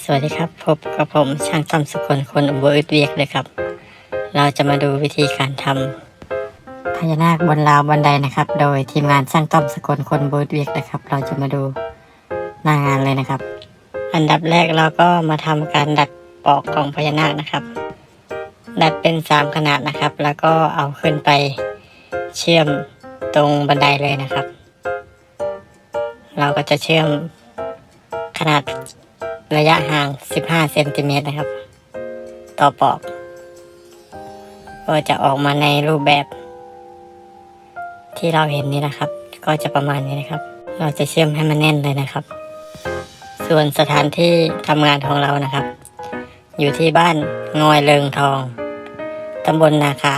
สวัสดีครับ พบกับผมช่างต้อมสกลคนอุบลอึดเวียกเลยครับ เราจะมาดูวิธีการทำพญานาคบนราวบันไดนะครับ โดยทีมงานช่างต้อมสกลคนอุบลอึดเวียกนะครับ เราจะมาดูหน้างานเลยนะครับ อันดับแรกเราก็มาทำการดัดปอกของพญานาคนะครับ ดัดเป็นสามขนาดนะครับ แล้วก็เอาขึ้นไปเชื่อมตรงบันไดเลยนะครับ เราก็จะเชื่อมขนาด ระยะห่าง 15เซนติเมตรนะครับ ต่อปอก ก็จะออกมาในรูปแบบ ที่เราเห็นนี้นะครับ ก็จะประมาณนี้นะครับ เราจะเชื่อมให้มันแน่นเลยนะครับ ส่วนสถานที่ทำงานของเรานะครับ อยู่ที่บ้านงอยเลิงทองตำบลนาคา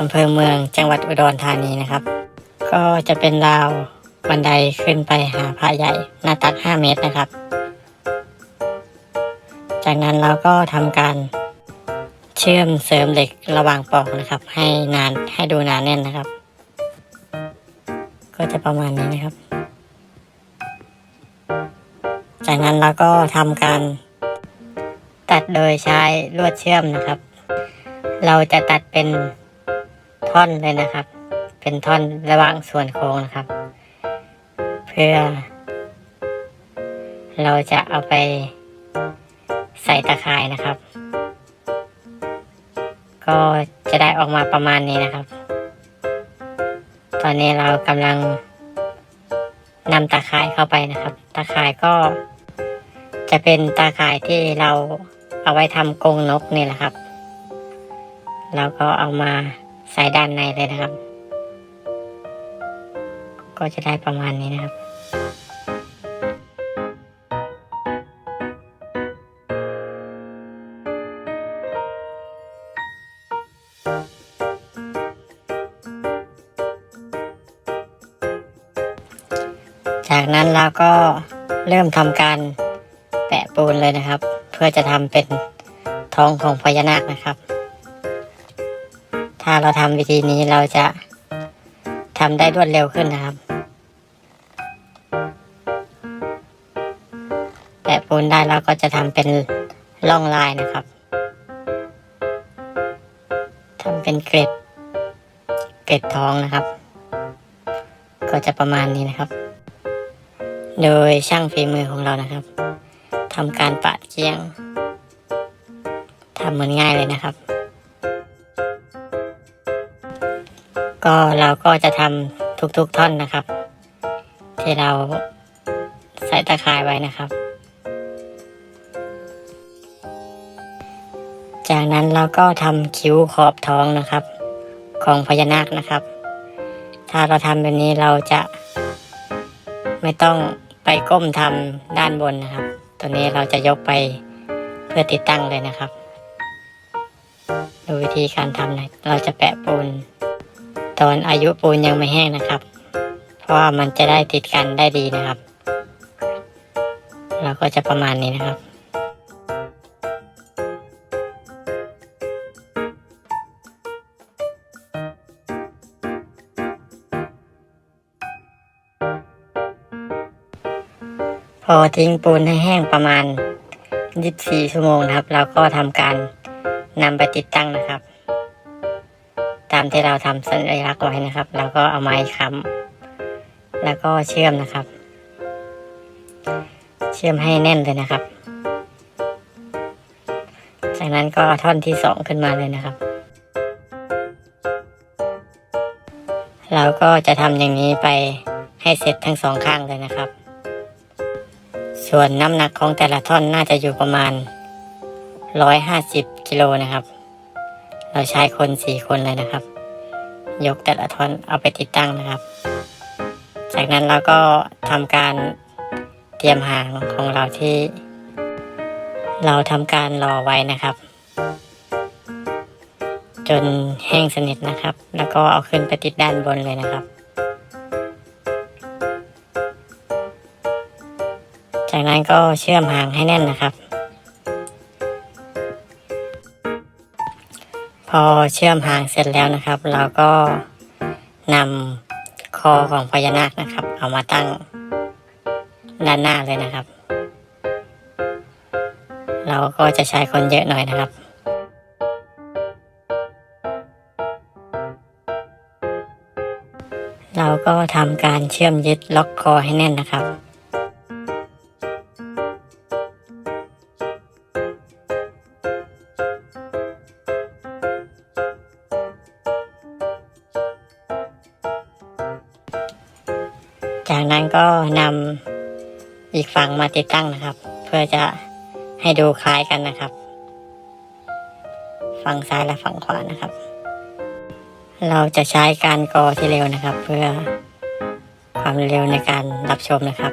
อำเภอเมืองจังหวัดอุดรธานีนะครับ ก็จะเป็นราวบันไดขึ้นไปหาพระใหญ่หน้าตัก 5 เมตรนะครับ จากนั้นเราก็ทำการเชื่อมเสริมเหล็กระหว่างปอกนะครับ ให้นานให้ดูนานแน่นนะครับ ก็จะประมาณนี้นะครับ จากนั้นเราก็ทำการ ตัดโดยใช้ลวดเชื่อมนะครับ เราจะตัดเป็นท่อนเลยนะครับ เป็นท่อนระหว่างส่วนโค้งนะครับ เพื่อ เราจะเอาไป ใส่ตะข่ายนะครับ ก็จะได้ออกมาประมาณนี้นะครับ ตอนนี้เรากำลังนำตาข่ายเข้าไปนะครับตาข่ายก็จะเป็นตาข่ายที่เราเอาไว้ทำกรงนกนี่แหละครับเราก็เอามาใส่ด้านในเลยนะครับ ก็จะได้ประมาณนี้นะครับ จากนั้นเราก็เริ่มทำการแปะปูนเลยนะครับ เพื่อจะทำเป็นท้องของพญานาคนะครับ ถ้าเราทำวิธีนี้เราจะทำได้รวดเร็วขึ้นนะครับ แปะปูนได้เราก็จะทำเป็นร่องลายนะครับทำเป็นเกร็ด เกร็ดท้องนะครับ ก็จะประมาณนี้นะครับ โดยช่างฝีมือของเรานะครับทำการปาดเกียงทำเหมือนง่ายเลยนะครับ ก็เราก็จะทำทุกๆท่อนนะครับ ที่เราใส่ตะข่ายไว้นะครับ จากนั้นเราก็ทำคิ้วขอบท้องนะครับ ของพญานาคนะครับ ถ้าเราทำแบบนี้เราจะไม่ต้อง ไปก้มทำด้านบนนะครับ ตัวนี้เราจะยกไปเพื่อติดตั้งเลยนะครับ ดูวิธีการทำนะเราจะแปะปูน ตอนอายุปูนยังไม่แห้งนะครับ เพราะว่ามันจะได้ติดกันได้ดีนะครับ เราก็จะประมาณนี้นะครับ พอทิ้งปูนให้แห้งประมาณ 24 ชั่วโมงนะครับ เราก็ทำการนำไปติดตั้งนะครับ ตามที่เราทำสัญลักษณ์ไว้นะครับ เราก็เอาไม้ค้ำแล้วก็เชื่อมนะครับ เชื่อมให้แน่นเลยนะครับ จากนั้นก็ท่อนที่สองขึ้นมาเลยนะครับ เราก็จะทำอย่างนี้ไปให้เสร็จทั้งสองข้างเลยนะครับ ส่วนน้ำหนักของแต่ละท่อนน่าจะอยู่ประมาณ 150กิโลนะครับ เราใช้คนสี่คนเลยนะครับ ยกแต่ละท่อนเอาไปติดตั้งนะครับ จากนั้นเราก็ทำการเตรียมหางของเราที่ เราทำการรอไว้นะครับ จนแห้งสนิทนะครับ แล้วก็เอาขึ้นไปติดด้านบนเลยนะครับ จากนั้นก็เชื่อมหางให้แน่นนะครับ พอเชื่อมหางเสร็จแล้วนะครับ เราก็นำคอของพญานาคนะครับ เอามาตั้งด้านหน้าเลยนะครับ เราก็จะใช้คนเยอะหน่อยนะครับเราก็ทำการเชื่อมยึดล็อกคอให้แน่นนะครับ จากนั้นก็นำอีกฝั่งมาติดตั้งนะครับ เพื่อจะให้ดูคล้ายกันนะครับ ฝั่งซ้ายและฝั่งขวานะครับ เราจะใช้การกอที่เร็วนะครับ เพื่อความเร็วในการรับชมนะครับ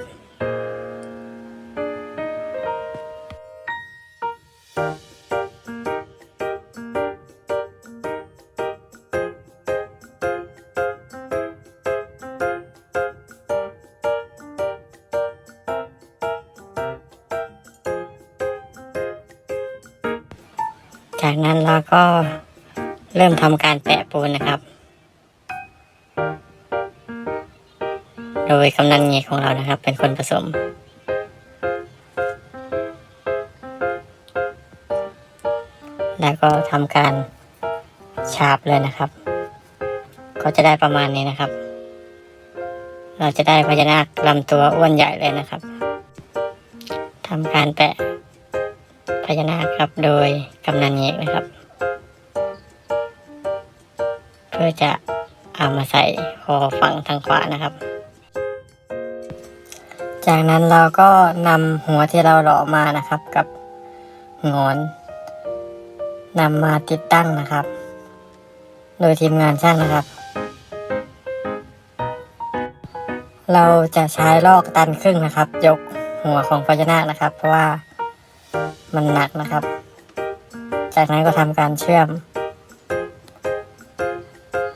จากนั้นเราก็เริ่มทำการแปะปูนนะครับ โดยกำนันเงยของเรานะครับ เป็นคนผสม แล้วก็ทำการฉาบเลยนะครับ ก็จะได้ประมาณนี้นะครับ เราจะได้พญานาคลำตัวอ้วนใหญ่เลยนะครับทำการแปะ ญานาคครับ โดยกำนันเอกนะครับ เพื่อจะเอามาใส่คอฝั่งทางขวานะครับ จากนั้นเราก็นำหัวที่เราหล่อมานะครับ กับงอนนำมาติดตั้งนะครับ โดยทีมงานช่างนะครับ เราจะใช้ลอกตันครึ่งนะครับ ยกหัวของพญานาคนะครับ เพราะว่า มันหนักนะครับ จากนั้นก็ทำการเชื่อม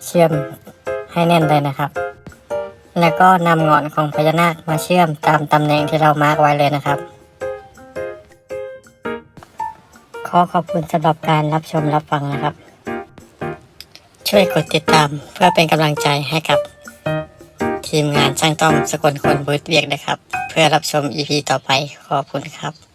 เชื่อมให้แน่นเลยนะครับ แล้วก็นำหงอนของพญานาคมาเชื่อมตามตำแหน่งที่เรามาร์กไว้เลยนะครับ ขอขอบคุณสำหรับการรับชมรับฟังนะครับ ช่วยกดติดตามเพื่อเป็นกำลังใจให้กับทีมงานช่างต้อมสกลคนบูธเวียกนะครับ เพื่อรับชม EP ต่อไปขอบคุณครับ